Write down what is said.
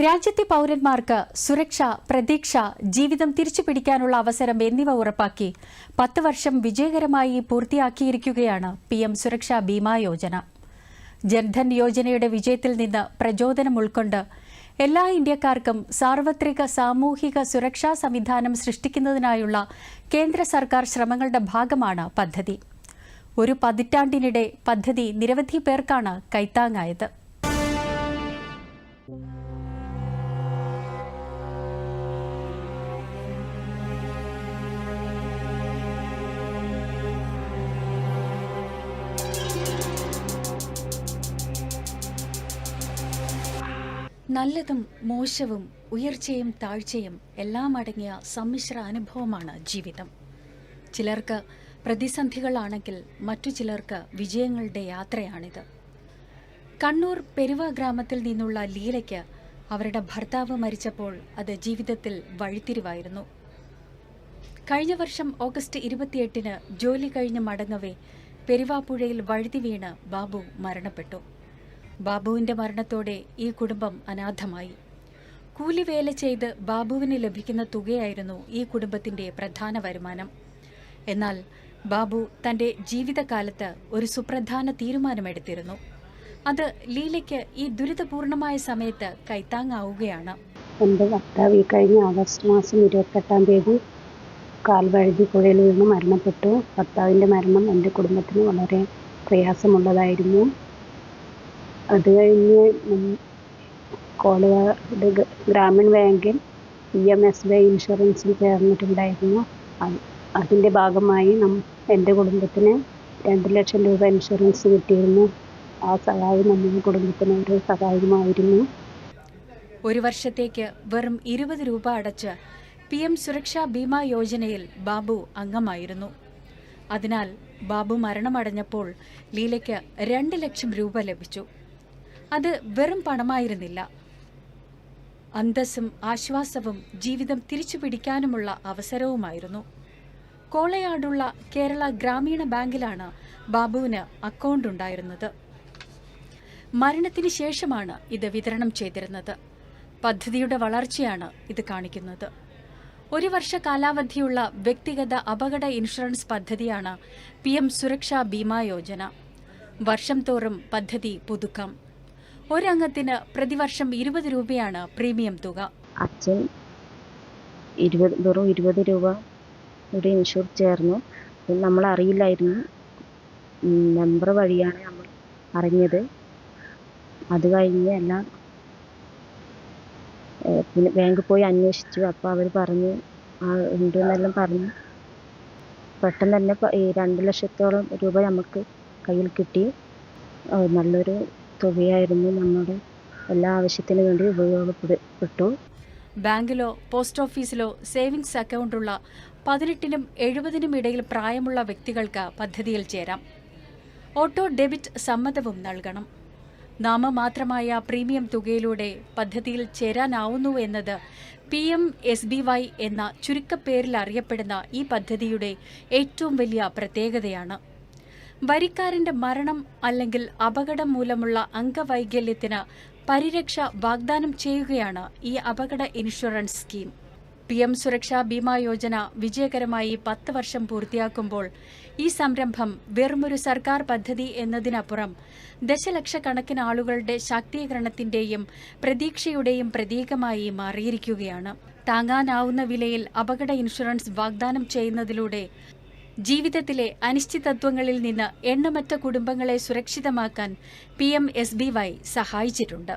രാജ്യത്തെ പൗരന്മാർക്ക് സുരക്ഷ പ്രതീക്ഷ ജീവിതം തിരിച്ചുപിടിക്കാനുള്ള അവസരം എന്നിവ ഉറപ്പാക്കി പത്ത് വർഷം വിജയകരമായി പൂർത്തിയാക്കിയിരിക്കുകയാണ് പി എം സുരക്ഷാ ബീമാ യോജന. ജൻധൻ യോജനയുടെ വിജയത്തിൽ നിന്ന് പ്രചോദനം ഉൾക്കൊണ്ട് എല്ലാ ഇന്ത്യക്കാർക്കും സാർവത്രിക സാമൂഹിക സുരക്ഷാ സംവിധാനം സൃഷ്ടിക്കുന്നതിനായുള്ള കേന്ദ്ര സർക്കാർ ശ്രമങ്ങളുടെ ഭാഗമാണ് പദ്ധതി. ഒരു പതിറ്റാണ്ടിനിടെ പദ്ധതി നിരവധി പേർക്കാണ് കൈത്താങ്ങായത്. നല്ലതും മോശവും ഉയർച്ചയും താഴ്ചയും എല്ലാം അടങ്ങിയ സമ്മിശ്ര അനുഭവമാണ് ജീവിതം. ചിലർക്ക് പ്രതിസന്ധികളാണെങ്കിൽ മറ്റു ചിലർക്ക് വിജയങ്ങളുടെ യാത്രയാണിത്. കണ്ണൂർ പെരുവ ഗ്രാമത്തിൽ നിന്നുള്ള ലീലയ്ക്ക് അവരുടെ ഭർത്താവ് മരിച്ചപ്പോൾ അത് ജീവിതത്തിൽ വഴിത്തിരിവായിരുന്നു. കഴിഞ്ഞ വർഷം ഓഗസ്റ്റ് ഇരുപത്തിയെട്ടിന് ജോലി കഴിഞ്ഞ് മടങ്ങവേ പെരുവാപ്പുഴയിൽ വഴുതി വീണ് ബാബു മരണപ്പെട്ടു. ബാബുവിന്റെ മരണത്തോടെ ഈ കുടുംബം അനാഥമായി. കൂലിവേല ചെയ്ത് ബാബുവിന് ലഭിക്കുന്ന തുകയായിരുന്നു ഈ കുടുംബത്തിന്റെ പ്രധാന വരുമാനം. എന്നാൽ ബാബു തന്റെ ജീവിതകാലത്ത് ഒരു സുപ്രധാന തീരുമാനമെടുത്തിരുന്നു. അത് ലീലയ്ക്ക് ഈ ദുരിതപൂർണമായ സമയത്ത് കൈത്താങ്ങാവുകയാണ്. എന്റെ ഭർത്താവ് ഈ കഴിഞ്ഞ ആഗസ്റ്റ് മാസം ഇരുപത്തെട്ടാം തീയതി കാൽ വഴുതി പുഴയിൽ വീണ് മരണപ്പെട്ടു. ഭർത്താവിന്റെ മരണം എന്റെ കുടുംബത്തിന് വളരെ പ്രയാസമുള്ളതായിരുന്നു. അത് കഴിഞ്ഞ് ഗ- ഗ്രാമീൺ ബാങ്കിൽ ഇ എം എസ് ബൈ ഇൻഷുറൻസിൽ ചേർന്നിട്ടുണ്ടായിരുന്നു. അത് അതിന്റെ ഭാഗമായി എന്റെ കുടുംബത്തിന് രണ്ട് ലക്ഷം രൂപ ഇൻഷുറൻസ് കിട്ടിയിരുന്നു. ആ സഹായം നമ്മുടെ കുടുംബത്തിന് ഒരു സഹായമായിരുന്നു. ഒരു വർഷത്തേക്ക് വെറും ഇരുപത് രൂപ അടച്ച് പി എം സുരക്ഷാ ബീമാ യോജനയിൽ ബാബു അംഗമായിരുന്നു. അതിനാൽ ബാബു മരണമടഞ്ഞപ്പോൾ ലീലയ്ക്ക് രണ്ട് ലക്ഷം രൂപ ലഭിച്ചു. അത് വെറും പണമായിരുന്നില്ല. അന്തസ്സും ആശ്വാസവും ജീവിതം തിരിച്ചു പിടിക്കാനുമുള്ള അവസരവുമായിരുന്നു. കോളയാടുള്ള കേരള ഗ്രാമീണ ബാങ്കിലാണ് ബാബുവിന് അക്കൗണ്ട് ഉണ്ടായിരുന്നത്. മരണത്തിന് ശേഷമാണ് ഇത് വിതരണം ചെയ്തിരുന്നത്. പദ്ധതിയുടെ വളർച്ചയാണ് ഇത് കാണിക്കുന്നത്. ഒരു വർഷ കാലാവധിയുള്ള വ്യക്തിഗത അപകട ഇൻഷുറൻസ് പദ്ധതിയാണ് പി എം സുരക്ഷാ ബീമാ യോജന. വർഷം തോറും പദ്ധതി പുതുക്കാം. ഒരംഗത്തിന് പ്രതിവർഷം ഇരുപത് രൂപയാണ് പ്രീമിയം തുക. അച്ഛൻ ഇരുപത് വെറും ഇരുപത് രൂപ ഒരു ഇൻഷുർ ചേർന്നു. നമ്മൾ അറിയില്ലായിരുന്നു. നമ്പർ വഴിയാണ് നമ്മൾ അറിഞ്ഞത്. അത് കഴിഞ്ഞ് എല്ലാം പിന്നെ ബാങ്കിൽ പോയി അന്വേഷിച്ചു. അപ്പോൾ അവർ പറഞ്ഞു ആ ഉണ്ട് എന്നെല്ലാം പറഞ്ഞു പെട്ടെന്ന് തന്നെ രണ്ട് ലക്ഷത്തോളം രൂപ നമുക്ക് കയ്യിൽ കിട്ടി. നല്ലൊരു തുകയായിരുന്നു നമ്മുടെ എല്ലാ ആവശ്യത്തിനു വേണ്ടി ഉപയോഗപ്പെട്ടു. ബാങ്കിലോ പോസ്റ്റ് ഓഫീസിലോ സേവിങ്സ് അക്കൗണ്ടുള്ള പതിനെട്ടിനും എഴുപതിനും ഇടയിൽ പ്രായമുള്ള വ്യക്തികൾക്ക് പദ്ധതിയിൽ ചേരാം. ഓട്ടോ ഡെബിറ്റ് സമ്മതവും നൽകണം. നാമമാത്രമായ പ്രീമിയം തുകയിലൂടെ പദ്ധതിയിൽ ചേരാനാവുന്നു എന്നത് P M S B Y എന്ന ചുരുക്കപ്പേരിൽ അറിയപ്പെടുന്ന ഈ പദ്ധതിയുടെ ഏറ്റവും വലിയ പ്രത്യേകതയാണ്. വരിക്കാരന്റെ മരണം അല്ലെങ്കിൽ അപകടം മൂലമുള്ള അംഗവൈകല്യത്തിന് പരിരക്ഷ വാഗ്ദാനം ചെയ്യുകയാണ് ഈ അപകട ഇൻഷുറൻസ് സ്കീം. പി എം സുരക്ഷാ ബീമാ യോജന വിജയകരമായി പത്ത് വർഷം പൂർത്തിയാക്കുമ്പോൾ ഈ സംരംഭം വെറുമൊരു സർക്കാർ പദ്ധതി എന്നതിനപ്പുറം ദശലക്ഷക്കണക്കിന് ആളുകളുടെ ശാക്തീകരണത്തിന്റെയും പ്രതീക്ഷയുടെയും പ്രതീകമായി മാറിയിരിക്കുകയാണ്. താങ്ങാനാവുന്ന വിലയിൽ അപകട ഇൻഷുറൻസ് വാഗ്ദാനം ചെയ്യുന്നതിലൂടെ ജീവിതത്തിലെ അനിശ്ചിതത്വങ്ങളിൽ നിന്ന് എണ്ണമറ്റ കുടുംബങ്ങളെ സുരക്ഷിതമാക്കാൻ P M S B Y സഹായിച്ചിട്ടുണ്ട്